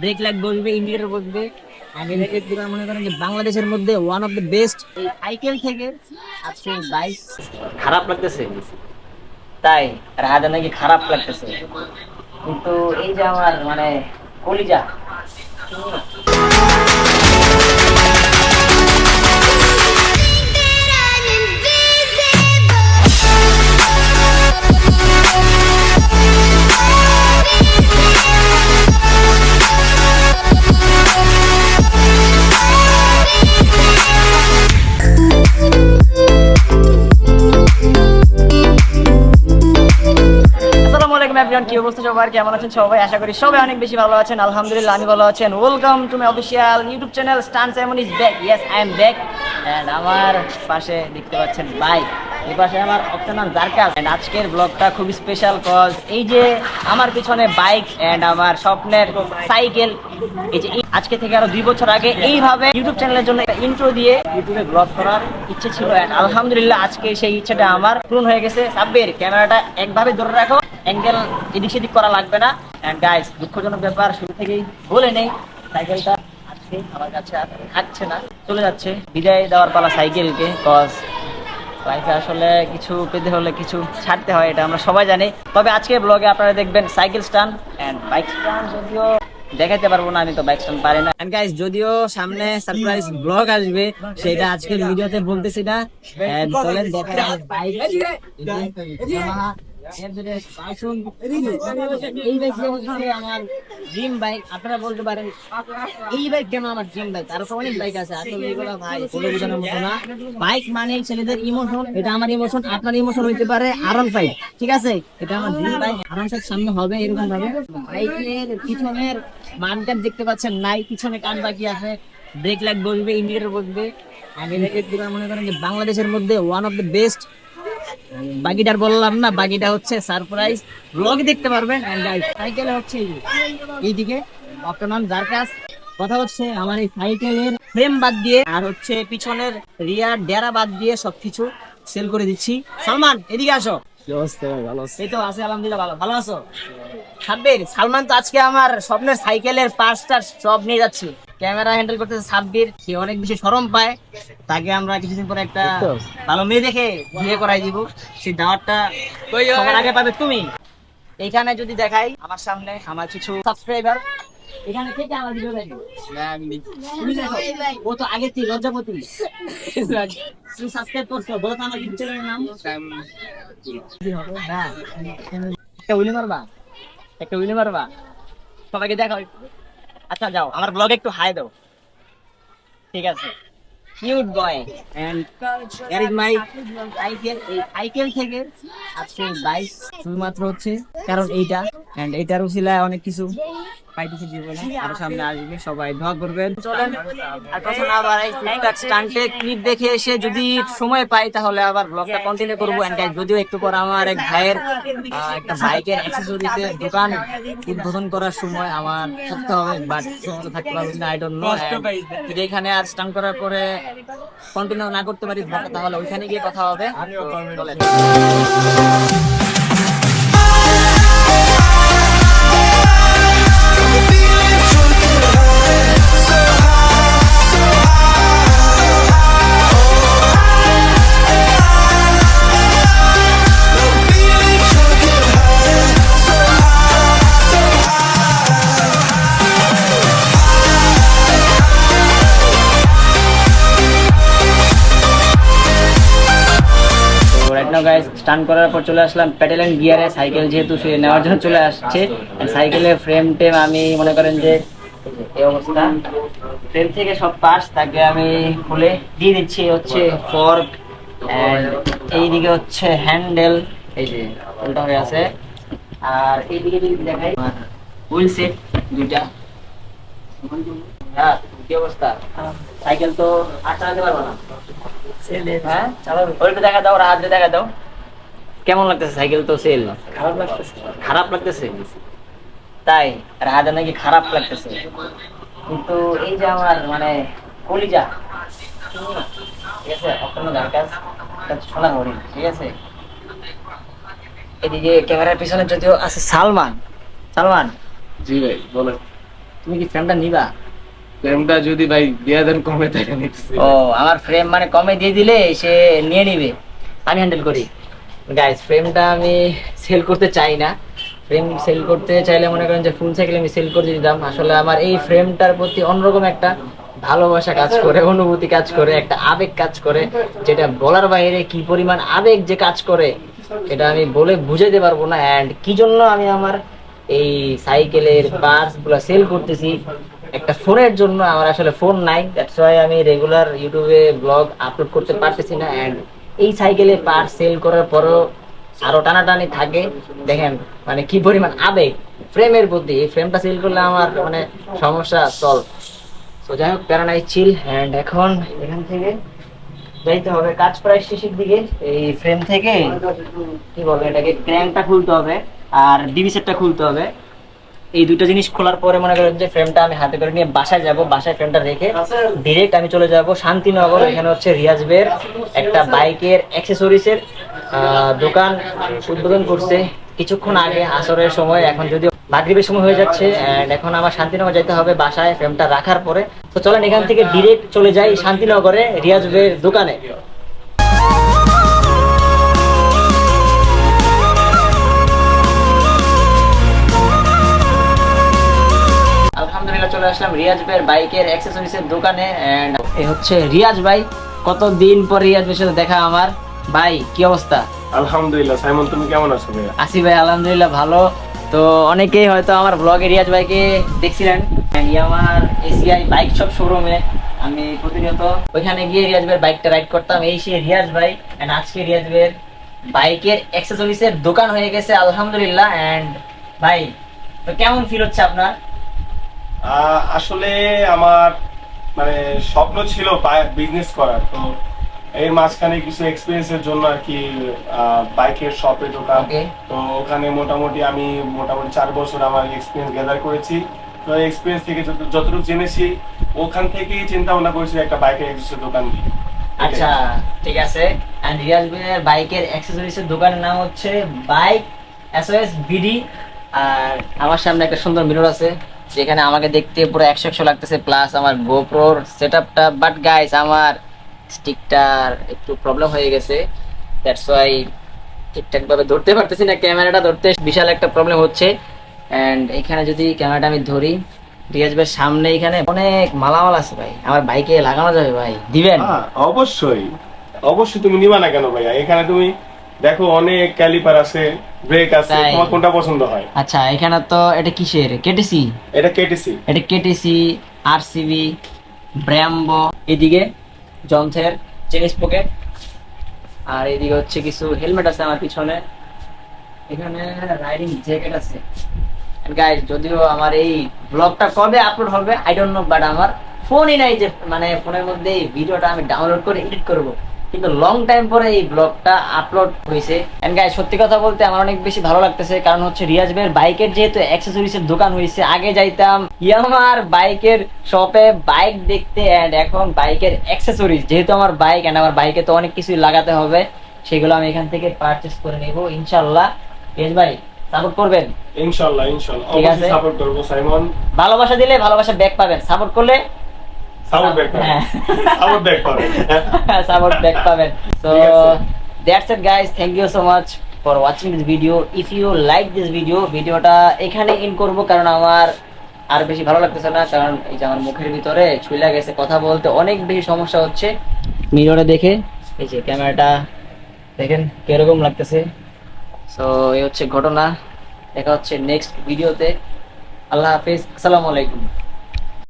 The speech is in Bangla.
ব্রেক লাইট বসবে ইন্ডিকেটর বসবে। আগে থেকে পুরো মনে করেন যে বাংলাদেশের মধ্যে ওয়ান অফ দ্য বেস্ট এই আইকেল থেকে আজকে বাইশ। খারাপ লাগতেছে। তাই রাজা নাকি খারাপ লাগতেছে। কিন্তু এই যে আমার মানে কলিজা এভরিওয়ান কি অবস্থা সবার? কেমন আছেন সবাই? আশা করি সবাই অনেক বেশি ভালো আছেন। আলহামদুলিল্লাহ, আমি ভালো আছেন welcome to my official YouTube channel Stan Simon is back yes I am back and আমার পাশে দেখতে পাচ্ছেন বাইক এই পাশে আমার অপশনাল জারকাস এন্ড আজকের ব্লগটা খুবই স্পেশাল কজ এই যে আমার পিছনে বাইক এন্ড আমার স্বপ্নের সাইকেল এই যে আজকে থেকে আরও দুই বছর আগে এইভাবে ইউটিউব চ্যানেলের জন্য ইন্ট্রো দিয়ে ইউটিউবে ব্লগ করার ইচ্ছে ছিল। And আলহামদুলিল্লাহ, আজকে সেই ইচ্ছেটা আমার পূরণ হয়ে গেছে। সাব্বির, ক্যামেরাটা একভাবে ধরে রাখো। অ্যাঙ্গেল এদিক সেদিক করা লাগবে না গাইস দুঃখজনক ব্যাপার শুরু থেকেই বলে নেই সাইকেলটা আজকে আমার কাছে আর থাকছে না চলে যাচ্ছে বিদায় দেওয়ার পালা সাইকেলকে কজ লাইফে আসলে কিছু পেতে হলে কিছু ছাড়তে হয় এটা আমরা সবাই জানি তবে আজকে ব্লগে আপনারা দেখবেন cycle stunt and bike stunt যদিও দেখাতে পারব না আমি তো বাইক স্টান পারি না এন্ড গাইস যদিও সামনে সারপ্রাইজ ব্লগ আসবে সেটা আজকে ভিডিওতে বলতেছি না চলেন দেখা বাইক আপনারা মানে ইমোশন হইতে পারে আরন ফাইভ ঠিক আছে এটা আমার ড্রিম বাইক আরন ফাইভ সামনে হবে এরকম ভাবে বাইকের পিছনের মানকার দেখতে পাচ্ছেন নাই পিছনে কান বাকি আছে ব্রেক লাইট বসবে ইন্ডিকেটর বসবে আমি মনে করেন যে বাংলাদেশের মধ্যে ওয়ান অফ দ্য বেস্ট বাকিটার বললাম না বাকিটা হচ্ছে সারপ্রাইজ ব্লগ দেখতে পারবেন। সাইকেল হচ্ছে এইদিকে। অক্টোনাম যার কাজ কথা হচ্ছে আমার এই সাইকেলের ফ্রেম বাদ দিয়ে আর হচ্ছে পিছনের রিয়ার ডেরা বাদ দিয়ে সবকিছু সেল করে দিচ্ছি। সালমান এদিকে আসো। এই তো আছে আলহামদুলিল্লাহ ভালো। ভালো আছো? সাব্বির সালমান তো আজকে আমার স্বপ্নের সাইকেলের পার্টসটা সব নিয়ে যাচ্ছে। ক্যামেরা হ্যান্ডেল করতেছে সাব্বির। সে অনেক বেশি শরম পায়। তাকে আমরা কিছুদিন পরে একটা ভালো মেয়ে দেখে বিয়ে করাই দিব। সেই দাওয়াতটা সবার আগে পাবে তুমি। এখানে যদি দেখাই আমার সামনে আমার কিছু সাবস্ক্রাইবার এখানে কে কে আমার ভিডিও দেখে। তুমি দেখো ও তো আগে থেকে লজ্জাপতি। তুমি সাবস্ক্রাইব করছ বলো তো আমার চ্যানেলের নাম। না একটা উইলি মারবা। একটা উইলি মারবা। সবাইকে দেখাও আচ্ছা যাও, আমার ব্লগে একটু হাই দাও। ঠিক আছে। কিউট বয় এন্ড এর ইজ মাই আইকেল এই আইকেল থেকে আজকে বাইশ শুধুমাত্র হচ্ছে কারণ এইটা এন্ড এইটার উসিলায় অনেক কিছু। পাইতেছি জীবনে। আরও সামনে আসবে সবাই দোয়া করবেন। চলেন। আর কথা না বাড়াই টুকটাক স্টান্টে ক্লিপ দেখে এসে যদি সময় পাই তাহলে আবার ব্লগটা কন্টিনিউ করব। এন্ড গাইস যদিও একটু পর আমার এক ভাইয়ের একটা বাইকের অ্যাক্সেসরিজের দোকান উদ্বোধন করার সময় আমার থাকতে হবে বাট সময় থাকতে পারব না আই ডোন্ট নো যদি এখানে আর স্টান্ট করার পরে কন্টিনিউ না করতে পারি তাহলে ওইখানে গিয়ে কথা হবে। চলেন। নাও গাইস স্টান করার পর চলে আসলাম প্যাডেল এন্ড গিয়ারে সাইকেল যেহেতু সে নেওয়ার জন্য চলে আসছে। সাইকেলের ফ্রেম টেম আমি মনে করেন যে এই অবস্থা। ফ্রেম থেকে সব পার্টস তাকে আমি খুলে দিয়ে দিচ্ছি হচ্ছে ফর্ক এইদিকে হচ্ছে হ্যান্ডেল এই যে উল্টা হয়ে আছে। আর এইদিকে যদি দেখাই হুইল সেট দুইটা। হ্যাঁ কি অবস্থা? সাইকেল তো আর চালাতে পারব না। হ্যাঁ? চালাবে ওইটা দেখা দাও ওর হাত দিয়ে দেখা দাও। কেমন লাগতেছে সাইকেল তো সেল? খারাপ লাগতেছে। খারাপ লাগতেছে? তাই রাজা নাকি খারাপ লাগতেছে? কিন্তু এই যে আমার মানে কলিজা। ঠিক আছে অপূর্ণ কাজ সোনা হরিণ ঠিক আছে? এদিকে ক্যামেরার পিছনে যদিও আছে সালমান। সালমান? জি ভাই বলেন। তুমি কি ফ্রেমটা নিবা? ফ্রেমটা যদি ভাই দেয়া দেন, কমে নিতেছি। ও, আমার ফ্রেম মানে কমে দিয়ে দিলে সে নিয়ে নিবে। আমি হ্যান্ডেল করি। গাইস ফ্রেমটা আমি সেল করতে চাই না। ফ্রেম সেল করতে চাইলে মনে করেন যে ফুল সাইকেল আমি সেল করে দিতাম। আসলে আমার এই ফ্রেমটার প্রতি অন্যরকম একটা ভালোবাসা কাজ করে, অনুভূতি কাজ করে, একটা আবেগ কাজ করে, যেটা বলার বাইরে কি পরিমাণ আবেগ যে কাজ করে, এটা আমি বলে বুঝাতে পারব না। অ্যান্ড কি জন্য আমি আমার এই সাইকেলের পার্টসগুলা সেল করতেছি একটা ফোনের জন্য আমার আসলে ফোন নাই। দ্যাটস ওয়াই আমি রেগুলার ইউটিউবে ব্লগ আপলোড করতে পারতেছি না। অ্যান্ড এই সাইকেলে পার সেল করার পরও আরও টানাটানি থাকে। দেখেন মানে কি পরিমাণ আবেগ। ফ্রেমের প্রতি এই ফ্রেমটা সেল করলে আমার মানে সমস্যা সলভ তো যাই হোক প্যারানাই চিল অ্যান্ড এখন এখান থেকে যাইতে হবে। কাজ প্রায় শেষের দিকে। এই ফ্রেম থেকে কি বলব এটাকে? ক্র্যাঙ্কটা খুলতে হবে। আর ডিবি সেটটা খুলতে হবে। এই দুটো জিনিস খোলার পরে মনে করেন যে ফ্রেমটা আমি হাতে করে নিয়ে বাসায় যাব, বাসায় ফ্রেমটা রেখে ডিরেক্ট আমি চলে যাব শান্তিনগর। এখানে হচ্ছে রিয়াজ বের, একটা বাইকের অ্যাক্সেসরিজের দোকান উদ্বোধন করছে। কিছুক্ষণ আগে আসরের সময়, এখন যদি মাগরিবের সময় হয়ে যাচ্ছে এখন আমার শান্তিনগর যেতে হবে বাসায় ফ্রেমটা রাখার পরে। তো চলেন এখান থেকে ডিরেক্ট চলে যাই শান্তিনগরে রিয়াজ বের দোকানে। চলে আসলাম রিয়াজ ভাইয়ের বাইকের অ্যাক্সেসরিজের দোকানে এন্ড এ হচ্ছে রিয়াজ ভাই কতদিন পর রিয়াজ ভাইয়ের সাথে দেখা আমার? ভাই কি অবস্থা? আলহামদুলিল্লাহ সাইমন তুমি কেমন আছো ভাইয়া? আসি ভাই আলহামদুলিল্লাহ ভালো। তো অনেকেই হয়তো আমার ব্লগে রিয়াজ ভাইকে দেখছিলেন। এই আমার এসিআই বাইক শপ শোরুমে আমি প্রতিনিয়ত ওইখানে গিয়ে রিয়াজ ভাইয়ের বাইকটা রাইড করতাম। এই সে রিয়াজ ভাই এন্ড আজকে রিয়াজ ভাইয়ের বাইকের অ্যাক্সেসরিজের দোকান হয়ে গেছে আলহামদুলিল্লাহ এন্ড ভাই তো কেমন ফিল হচ্ছে আপনার? আসলে আমার মানে স্বপ্ন ছিল বিজনেস করার। তো এর মাঝখানে কিছু এক্সপিরিয়েন্সের জন্য আর কি বাইকের শপে Okay. তো ওখানে মোটামুটি আমি মোটামুটি চার বছর আমার এক্সপিরিয়েন্স গ্যাদার করেছি। তো এক্সপিরিয়েন্স থেকে যতটুকু জেনেছি ওখান থেকেই চিন্তা ভাবনা করেছি একটা বাইকের এক্সেসরি দোকান দিই আচ্ছা ঠিক আছে। এন্ড রিয়াজ ভাইয়ের বাইকের অ্যাক্সেসরিজের দোকানের নাম হচ্ছে বাইক এসওএস বিডি আর আমার সামনে একটা সুন্দর মিরর আছে। যেখানে আমাকে দেখতে পুরো একশো একশো লাগতেছে প্লাস আমার গোপ্রোর সেট আপটা বাট গাইস আমার স্টিকটার একটু প্রবলেম হয়ে গেছে। দ্যাটস ওয়াই ঠিকঠাক ভাবে ধরতে পারতেছি না ক্যামেরাটা ধরতে। বিশাল একটা প্রবলেম হচ্ছে। অ্যান্ড এখানে যদি ক্যামেরাটা আমি ধরি রিয়াজ ভাইয়ের সামনে এখানে অনেক মালামাল আছে ভাই। আমার বাইকে লাগানো যাবে ভাই। দিবেন? হ্যাঁ, অবশ্যই। অবশ্যই তুমি নিবা না কেন ভাইয়া? এখানে তুমি দেখো অনেক ক্যালিপার আছে ব্রেক আছে তাই। তোমার কোনটা পছন্দ হয়? আচ্ছা এখানে তো এটা কিসের? কেটিসি এটা কেটিসি এটা কেটিসি আরসিবি ব্র্যাম্বো এদিকে যন্ত্রের চেনিস পকেট আর এদিকে হচ্ছে কিছু হেলমেট আছে আমার পিছনে। এখানে রাইডিং জ্যাকেট আছে। গাইজ যদিও আমার এই ব্লগটা কবে আপলোড হবে আই ডোন্ট নো বাট আমার ফোনই নাই যে মানে ফোনের মধ্যে এই ভিডিওটা আমি ডাউনলোড করে এডিট করব। কিন্তু লং টাইম পরে এই ব্লগটা আপলোড হয়েছে এন্ড গাইজ সত্যি কথা বলতে আমার অনেক বেশি ভালো লাগতেছে কারণ হচ্ছে রিয়াজ ভাইয়ের বাইকের যেহেতু অ্যাক্সেসরিজের দোকান হয়েছে আগে যাইতাম ইয়ামার বাইকের শপে বাইক দেখতে এন্ড এখন বাইকের অ্যাক্সেসরিজ যেহেতু আমার বাইক এন্ড আমার বাইকে তো অনেক কিছুই লাগাতে হবে সেগুলো আমি এখান থেকে পারচেস করে নেব ইনশাল্লাহ। রিয়াজ ভাই সাপোর্ট করবেন? ইনশাল্লাহ ইনশাল্লাহ। ঠিক আছে। অবশ্যই সাপোর্ট করব সাইমন। ভালোবাসা দিলে ভালোবাসা ব্যাক পাবেন। সাপোর্ট করলে সাপোর্ট ব্যাক পাবে হ্যাঁ। সাপোর্ট ব্যাক পাবেন আছে। That's it guys thank you so much for watching this video if you like this video ভিডিওটা এখানে ইন করব কারণ আমার আর বেশি ভালো লাগতেছে না কারণ এই যে আমার মুখের ভিতরে ছুইলা গেছে কথা বলতে অনেক বেশি সমস্যা হচ্ছে। মিররে দেখে এই যে ক্যামেরাটা দেখেন কীরকম লাগতেছে। সো এই হচ্ছে ঘটনা। দেখা হচ্ছে নেক্সট ভিডিওতে আল্লাহ হাফিজ। আসসালামু আলাইকুম।